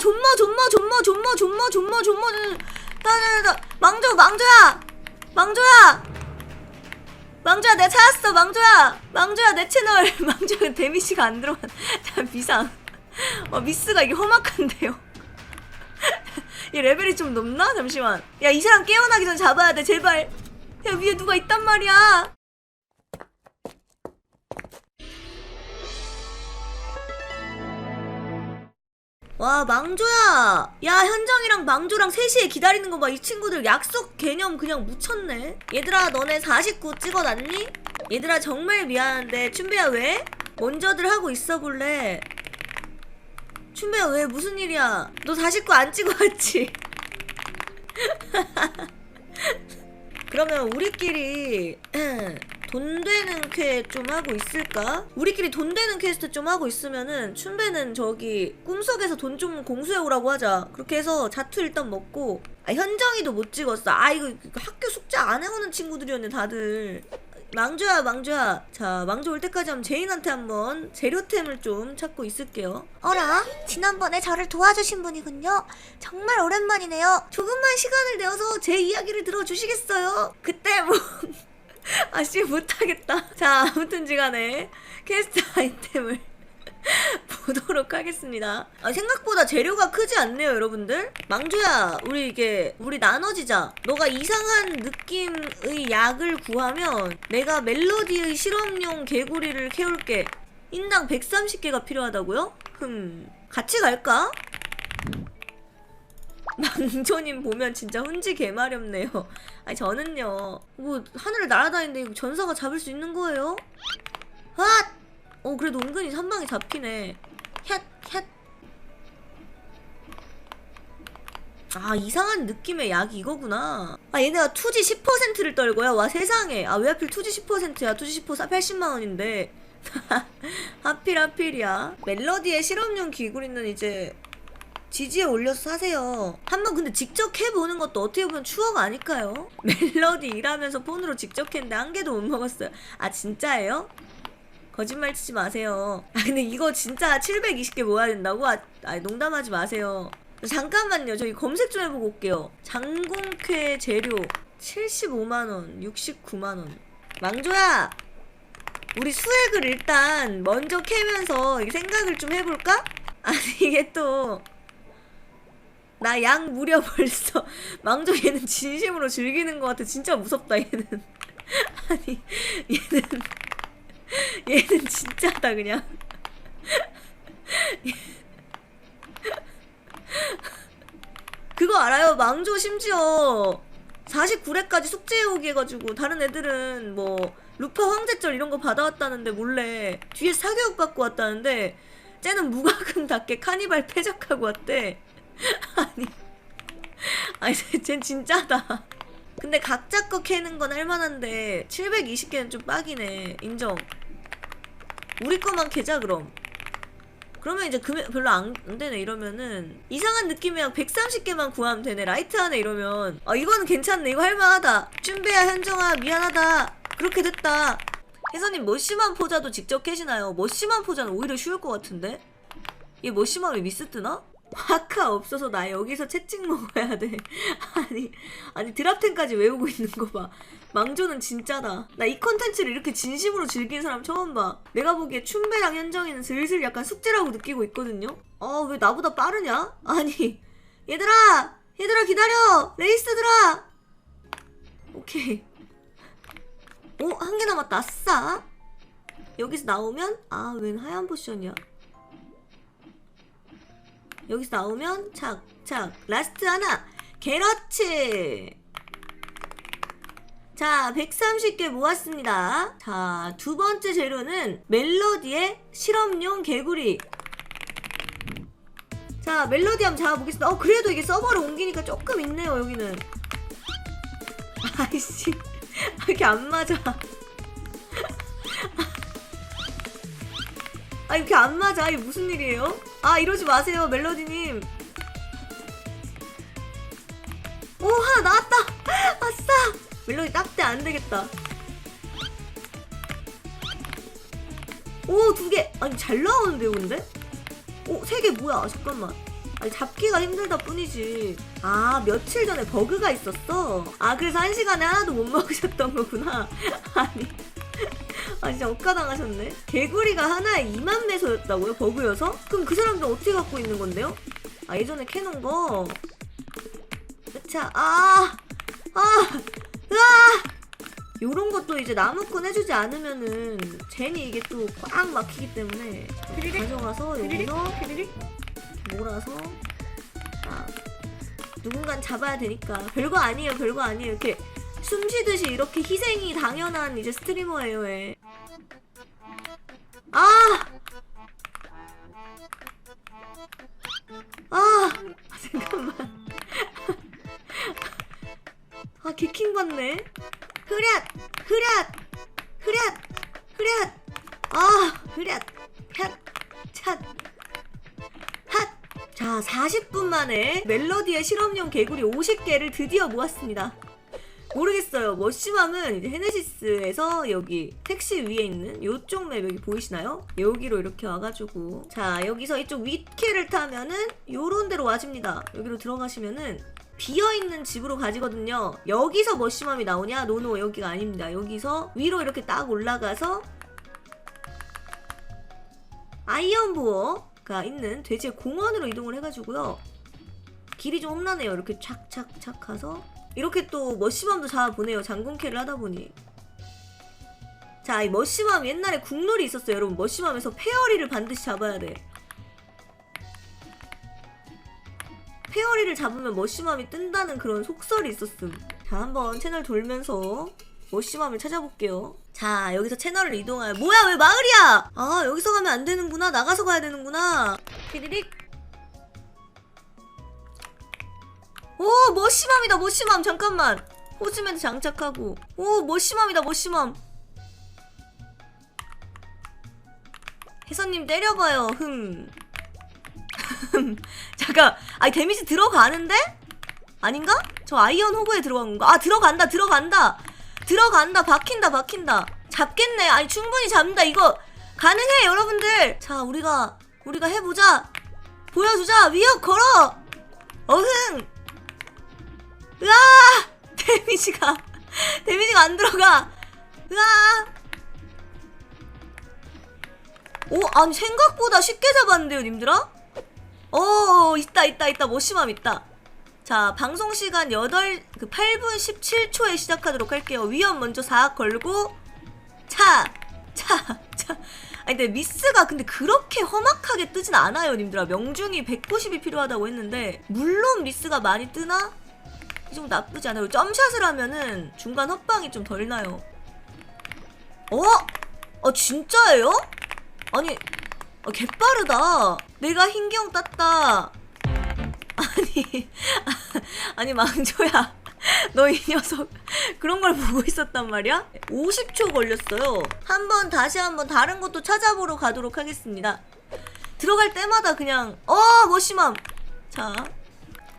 존머 존머 존머 존머 존머 존머 존머. 나나나 망조 망조야. 망조야. 망조야 내가 찾았어. 망조야. 망조야 내 채널. 망조야 데미지가 안 들어간. 자 비상. 어 미스가 이게 험악한데요. 얘 레벨이 좀 높나? 잠시만. 야 이 사람 깨어나기 전에 잡아야 돼. 제발. 야 위에 누가 있단 말이야 와 망조야. 야 현정이랑 망조랑 3시에 기다리는 거 봐. 이 친구들 약속 개념 그냥 묻혔네. 얘들아 너네 49 찍어놨니? 얘들아 정말 미안한데. 춘배야 왜? 먼저들 하고 있어 볼래. 춘배야 왜? 무슨 일이야? 너 49 안 찍어왔지? 그러면 우리끼리 돈 되는 퀘 좀 하고 있을까? 우리끼리 돈 되는 퀘스트 좀 하고 있으면은 춘배는 저기 꿈속에서 돈 좀 공수해 오라고 하자. 그렇게 해서 자투 일단 먹고 아 현정이도 못 찍었어. 아 이거 학교 숙제 안 해오는 친구들이었네 다들. 망조야 망조야 자 망조 올 때까지 한번 제인한테 한번 재료템을 좀 찾고 있을게요 어라? 지난번에 저를 도와주신 분이군요. 정말 오랜만이네요. 조금만 시간을 내어서 제 이야기를 들어주시겠어요? 그때 뭐 아씨 못하겠다. 자 아무튼지간에 퀘스트 아이템을 보도록 하겠습니다. 아, 생각보다 재료가 크지 않네요, 여러분들. 망조야, 우리 이게 우리 나눠지자. 너가 이상한 느낌의 약을 구하면 내가 멜로디의 실험용 개구리를 캐올게. 인당 130개가 필요하다고요? 흠, 같이 갈까? 망조님 보면 진짜 훈지 개마렵네요. 아니 저는요 뭐 하늘을 날아다니는데 전사가 잡을 수 있는 거예요? 핫! 어 그래도 은근히 한 방에 잡히네. 헷 헷. 아 이상한 느낌의 약이 이거구나. 아 얘네가 투지 10%를 떨고요. 와 세상에. 아 왜 하필 투지 10%야? 투지 10% 80만 원인데. 하필 하필이야. 멜로디의 실험용 귀구리는 이제 지지에 올려서 사세요. 한번 근데 직접 해보는 것도 어떻게 보면 추억 아닐까요? 멜로디 일하면서 폰으로 직접 했는데 한 개도 못 먹었어요. 아 진짜예요? 거짓말 치지 마세요. 아 근데 이거 진짜 720개 모아야 된다고? 아, 아 농담하지 마세요. 잠깐만요. 저기 검색 좀 해보고 올게요. 장공쾌 재료 75만원, 69만원. 망조야! 우리 수액을 일단 먼저 캐면서 생각을 좀 해볼까? 아니 이게 또 나 양 무려 벌써 망조 얘는 진심으로 즐기는 것 같아. 진짜 무섭다 얘는. 아니 얘는 얘는 진짜다 그냥. 그거 알아요? 망조 심지어 49회까지 숙제 해오기 해가지고 다른 애들은 뭐 루파 황제절 이런 거 받아왔다는데 몰래 뒤에 사교육 받고 왔다는데 쟤는 무과금답게 카니발 패작하고 왔대 아니. 아니 쟤 진짜다. 근데 각자 거 캐는 건 할만한데 720개는 좀 빡이네. 인정. 우리 거만 캐자 그럼. 그러면 이제 금액 별로 안, 안 되네 이러면은. 이상한 느낌의 약 130개만 구하면 되네 라이트 하네 이러면. 아 이거는 괜찮네. 이거 할만하다. 쭌베야 현정아. 미안하다. 그렇게 됐다. 혜선님 머시만 포자도 직접 캐시나요? 머시만 포자는 오히려 쉬울 것 같은데? 얘 머시만 미스 뜨나? 화카 없어서 나 여기서 채찍 먹어야 돼 아니 아니 드랍텐까지 외우고 있는 거 봐 망조는 진짜다. 나 이 컨텐츠를 이렇게 진심으로 즐기는 사람 처음 봐. 내가 보기에 춘배랑 현정이는 슬슬 약간 숙제라고 느끼고 있거든요. 아, 왜 나보다 빠르냐? 아니, 얘들아! 얘들아 기다려! 레이스들아! 오케이. 오, 한 개 남았다. 아싸! 여기서 나오면, 아, 웬 하얀 포션이야. 여기서 나오면, 착, 착. 라스트 하나! 게러치! 자, 130개 모았습니다. 자, 두 번째 재료는 멜로디의 실험용 개구리. 자, 멜로디 한번 잡아보겠습니다. 어, 그래도 이게 서버를 옮기니까 조금 있네요, 여기는. 아이씨. 아, 이렇게 안 맞아. 아, 이렇게 안 맞아. 이게 무슨 일이에요? 아, 이러지 마세요, 멜로디님. 오, 하나 나왔다! 아싸! 멜로디 딱대 안 되겠다. 오, 두 개. 아니, 잘 나오는데요, 근데? 오, 세 개 뭐야? 잠깐만. 아니, 잡기가 힘들다 뿐이지. 아, 며칠 전에 버그가 있었어? 아, 그래서 한 시간에 하나도 못 먹으셨던 거구나. 아니. 아, 진짜 억까당하셨네. 개구리가 하나에 2만 매소였다고요? 버그여서? 그럼 그 사람들 어떻게 갖고 있는 건데요? 아, 예전에 캐놓은 거. 자, 아! 아! 으아! 요런 것도 이제 나무꾼 해주지 않으면은 젠이 이게 또 꽉 막히기 때문에 가져가서 여기서 몰아서 아, 누군간 잡아야 되니까 별거 아니에요 별거 아니에요 이렇게 숨 쉬듯이 이렇게 희생이 당연한 이제 스트리머예요 얘. 아! 아! 잠깐만. 아 개킹 받네. 흐랴 흐랴 흐랴 흐랴 아 흐랴 핫 핫! 자, 40분 만에 멜로디의 실험용 개구리 50개를 드디어 모았습니다. 모르겠어요. 머시맘은 이제 헤네시스에서 여기 택시 위에 있는 요쪽 맵 여기 보이시나요? 여기로 이렇게 와가지고 자 여기서 이쪽 윗캐를 타면은 요런 데로 와집니다. 여기로 들어가시면은 비어있는 집으로 가지거든요. 여기서 머시맘이 나오냐? 노노 여기가 아닙니다. 여기서 위로 이렇게 딱 올라가서 아이언보어가 있는 돼지의 공원으로 이동을 해가지고요. 길이 좀 험난해요. 이렇게 착착착 가서 이렇게 또 머시밤도 잡아보네요. 장군캐를 하다 보니. 자, 이 머시밤 옛날에 국룰이 있었어요. 여러분 머시밤에서 페어리를 반드시 잡아야 돼. 페어리를 잡으면 머시맘이 뜬다는 그런 속설이 있었음. 자, 한번 채널 돌면서 머시맘을 찾아볼게요. 자, 여기서 채널을 이동하여. 뭐야, 왜 마을이야? 아, 여기서 가면 안 되는구나. 나가서 가야 되는구나. 피리릭. 오, 머시맘이다, 머시맘. 잠깐만. 호즈맨 장착하고. 오, 머시맘이다, 머시맘. 혜선님 때려봐요. 흠. 잠깐. 아니, 데미지 들어가는데? 아닌가? 저 아이언 호구에 들어간 건가? 아, 들어간다, 들어간다. 들어간다, 박힌다, 박힌다. 잡겠네. 아니, 충분히 잡는다. 이거 가능해, 여러분들. 자, 우리가, 우리가 해보자. 보여주자. 위협 걸어. 어흥. 으아! 데미지가, 데미지가 안 들어가. 으아! 오, 아니, 생각보다 쉽게 잡았는데요, 님들아? 어, 있다, 있다, 있다. 머시맘 있다. 자, 방송 시간 8, 그 8분 17초에 시작하도록 할게요. 위험 먼저 4 걸고, 차! 차! 차! 아니, 근데 미스가 근데 그렇게 험악하게 뜨진 않아요, 님들아. 명중이 190이 필요하다고 했는데, 물론 미스가 많이 뜨나? 이 정도 나쁘지 않아요. 점샷을 하면은 중간 헛방이 좀 덜 나요. 어? 어, 진짜예요? 아니, 어, 개빠르다. 내가 흰경 땄다. 아니, 아니, 망조야. 너 이 녀석 그런 걸 보고 있었단 말이야? 50초 걸렸어요. 한번 다시 한번 다른 것도 찾아보러 가도록 하겠습니다. 들어갈 때마다 그냥 어 머시맘. 자,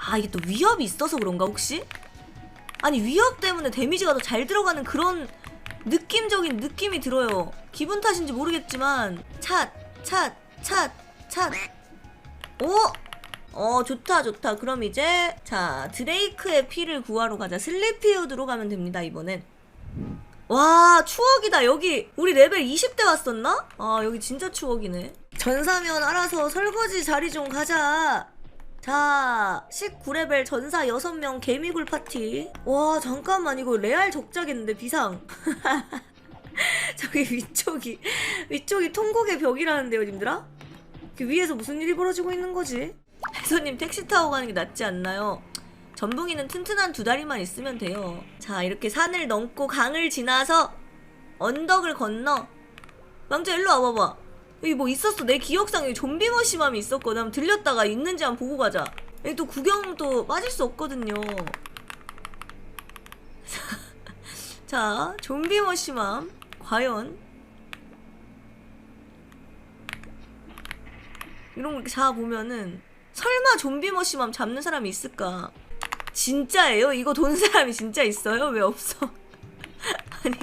아 이게 또 위협이 있어서 그런가 혹시? 아니 위협 때문에 데미지가 더 잘 들어가는 그런 느낌적인 느낌이 들어요. 기분 탓인지 모르겠지만 찻, 찻, 찻, 찻. 오! 어 좋다 좋다 그럼 이제 자 드레이크의 피를 구하러 가자 슬리피우드로 가면 됩니다 이번엔 와 추억이다 여기 우리 레벨 20대 왔었나? 아 여기 진짜 추억이네 전사면 알아서 설거지 자리 좀 가자 자 19레벨 전사 6명 개미굴 파티 와 잠깐만 이거 레알 적자겠는데 비상 저기 위쪽이 위쪽이 통곡의 벽이라는데요 님들아? 그 위에서 무슨 일이 벌어지고 있는 거지? 해소님 택시 타고 가는 게 낫지 않나요? 전붕이는 튼튼한 두 다리만 있으면 돼요. 자, 이렇게 산을 넘고 강을 지나서 언덕을 건너. 왕자 일로 와봐봐. 여기 뭐 있었어. 내 기억상 여기 좀비 머시맘이 있었거든. 한번 들렸다가 있는지 한번 보고 가자. 여기 또 구경도 빠질 수 없거든요. 자, 좀비 머시맘. 과연 이런 거 이렇게 잡아보면은 설마 좀비 머시맘 잡는 사람이 있을까? 진짜예요? 이거 돈 사람이 진짜 있어요? 왜 없어? 아니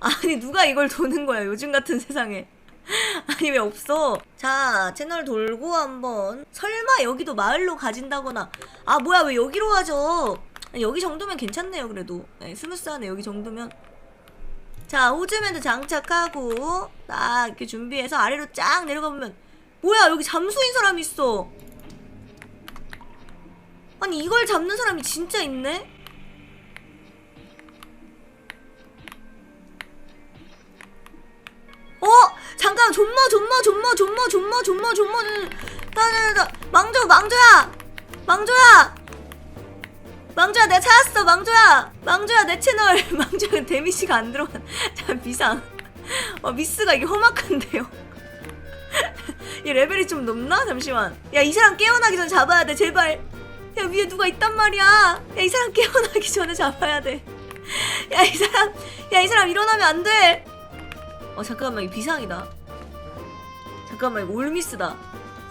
아니 누가 이걸 도는 거야 요즘 같은 세상에 아니 왜 없어? 자 채널 돌고 한번. 설마 여기도 마을로 가진다거나. 아 뭐야 왜 여기로 가죠? 여기 정도면 괜찮네요 그래도. 네, 스무스하네 여기 정도면. 자 호즈맨도 장착하고. 딱 이렇게 준비해서 아래로 쫙 내려가 보면. 뭐야 여기 잠수인 사람이 있어. 아니 이걸 잡는 사람이 진짜 있네? 어 잠깐 존머 존머 존머 존머 존머 존머 존머. 나나나 망조 망조야! 망조야! 망조야 내가 찾았어. 망조야! 망조야 내 채널. 망조야 데미지가 안 들어가. 참 비상. 어 미스가 이게 험악한데요. 이 레벨이 좀 높나? 잠시만. 야 이 사람 깨어나기 전에 잡아야 돼 제발. 야 위에 누가 있단 말이야. 야 이 사람 깨어나기 전에 잡아야 돼야 이 사람 야 이 사람 일어나면 안돼 어 잠깐만 이거 비상이다. 잠깐만 이거 올미스다.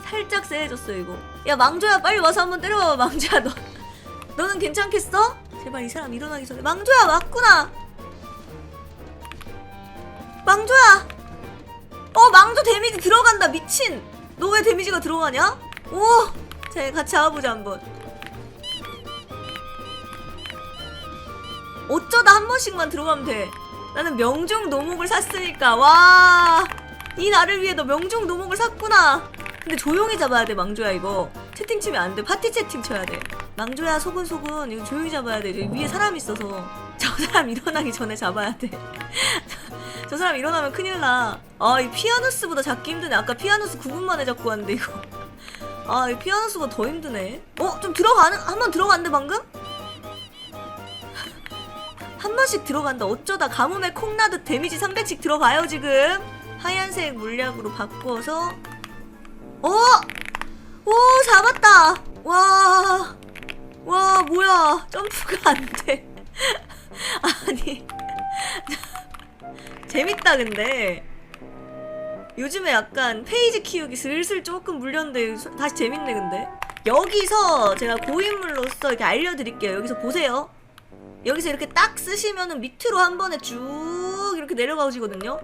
살짝 쎄해졌어 이거. 야 망조야 빨리 와서 한번 때려봐 망조야 너. 너는 괜찮겠어? 제발 이 사람 일어나기 전에. 망조야 왔구나. 망조야. 어 망조 데미지 들어간다 미친. 너 왜 데미지가 들어가냐? 오! 자 같이 잡아보자 한번. 어쩌다 한 번씩만 들어가면 돼 나는 명중 노목을 샀으니까 와 이 나를 위해 너 명중 노목을 샀구나 근데 조용히 잡아야 돼 망조야 이거 채팅 치면 안 돼 파티 채팅 쳐야 돼 망조야 소근 소근 이거 조용히 잡아야 돼 위에 사람 있어서 저 사람 일어나기 전에 잡아야 돼 저 사람 일어나면 큰일 나. 아, 이 피아누스보다 잡기 힘드네. 아까 피아누스 9분 만에 잡고 왔는데, 이거. 아, 이 피아누스가 더 힘드네. 어? 좀 들어가는, 한 번 들어갔는데, 방금? 한 번씩 들어간다. 어쩌다 가뭄에 콩나듯 데미지 300씩 들어가요, 지금. 하얀색 물약으로 바꿔서. 어? 오, 잡았다. 와. 와, 뭐야. 점프가 안 돼. 아니. 재밌다 근데 요즘에 약간 페이지 키우기 슬슬 조금 물렸는데 소- 다시 재밌네 근데 여기서 제가 고인물로서 이렇게 알려드릴게요 여기서 보세요 여기서 이렇게 딱 쓰시면은 밑으로 한 번에 쭉 이렇게 내려가지거든요.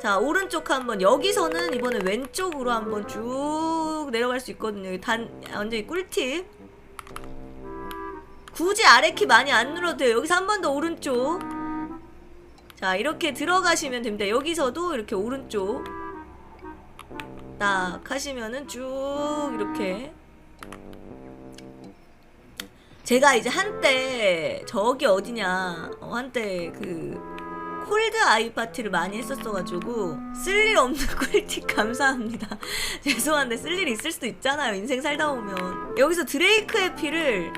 자 오른쪽 한번 여기서는 이번에 왼쪽으로 한번 쭉 내려갈 수 있거든요. 단 완전히 꿀팁. 굳이 아래 키 많이 안 눌러도 돼요. 여기서 한 번 더 오른쪽. 자 이렇게 들어가시면 됩니다. 여기서도 이렇게 오른쪽. 딱 하시면은 쭉 이렇게 제가 이제 한때 저기 어디냐 어, 한때 그 콜드 아이 파티를 많이 했었어가지고 쓸 일 없는 꿀팁 감사합니다 죄송한데 쓸 일이 있을 수도 있잖아요 인생 살다 보면 여기서 드레이크의 피를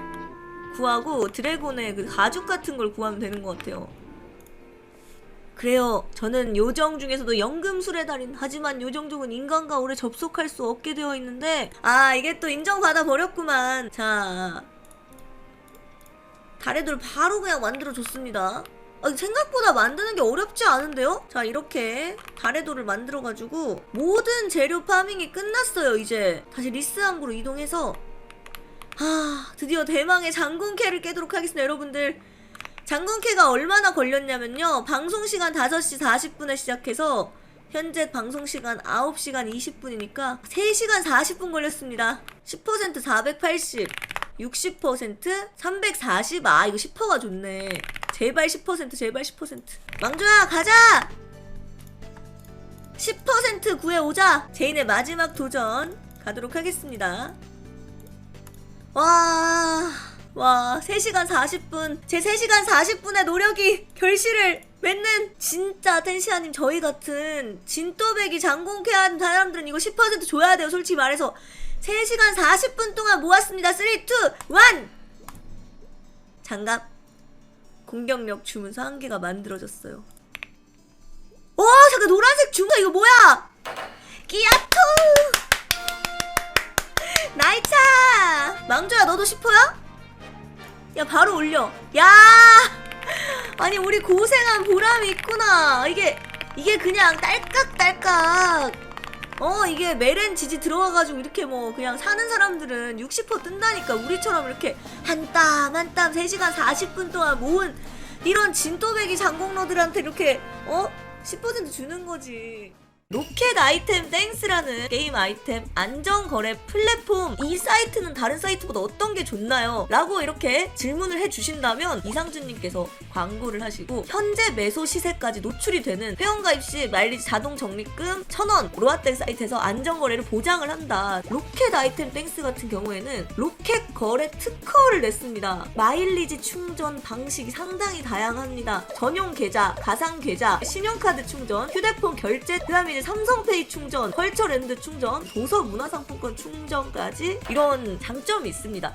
구하고 드래곤의 그 가죽 같은 걸 구하면 되는 것 같아요 그래요. 저는 요정 중에서도 연금술의 달인. 하지만 요정족은 인간과 오래 접속할 수 없게 되어 있는데, 아, 이게 또 인정받아 버렸구만. 자. 돌 바로 그냥 만들어줬습니다. 아, 생각보다 만드는 게 어렵지 않은데요? 자, 이렇게 돌을 만들어가지고, 모든 재료 파밍이 끝났어요, 이제. 다시 리스항구로 이동해서, 아, 드디어 대망의 장군캐를 깨도록 하겠습니다, 여러분들. 장군캐가 얼마나 걸렸냐면요. 방송 시간 5시 40분에 시작해서 현재 방송 시간 9시간 20분이니까 3시간 40분 걸렸습니다. 10% 480, 60% 340. 아, 이거 10%가 좋네. 제발 10%, 제발 10%. 망조야, 가자! 10% 구해오자! 제인의 마지막 도전 가도록 하겠습니다. 와, 와, 3시간 40분. 제 3시간 40분의 노력이 결실을 맺는 진짜 텐시아님 저희 같은 진또배기 장공캐한 사람들은 이거 10% 줘야 돼요, 솔직히 말해서. 3시간 40분 동안 모았습니다. 3, 2, 1! 장갑. 공격력 주문서 한 개가 만들어졌어요. 오, 잠깐 노란색 주문서 이거 뭐야? 끼야토! 나이차! 망조야 너도 10호야? 야 바로 올려 야 아니 우리 고생한 보람이 있구나 이게 이게 그냥 딸깍딸깍 어 이게 메렌 지지 들어가가지고 이렇게 뭐 그냥 사는 사람들은 60% 뜬다니까 우리처럼 이렇게 한 땀 한 땀 3시간 40분 동안 모은 이런 진또배기 장공러들한테 이렇게 어? 10% 주는 거지 로켓 아이템 땡스라는 게임 아이템 안전거래 플랫폼. 이 사이트는 다른 사이트보다 어떤 게 좋나요? 라고 이렇게 질문을 해주신다면 이상준님께서 광고를 하시고 현재 매수 시세까지 노출이 되는 회원가입 시 마일리지 자동 적립금 1000원 로아땡 사이트에서 안전거래를 보장을 한다. 로켓 아이템 땡스 같은 경우에는 로켓 거래 특허를 냈습니다. 마일리지 충전 방식이 상당히 다양합니다. 전용 계좌, 가상 계좌, 신용카드 충전, 휴대폰 결제, 그 다음에 이제 삼성페이 충전, 컬처랜드 충전, 도서 문화상품권 충전까지 이런 장점이 있습니다.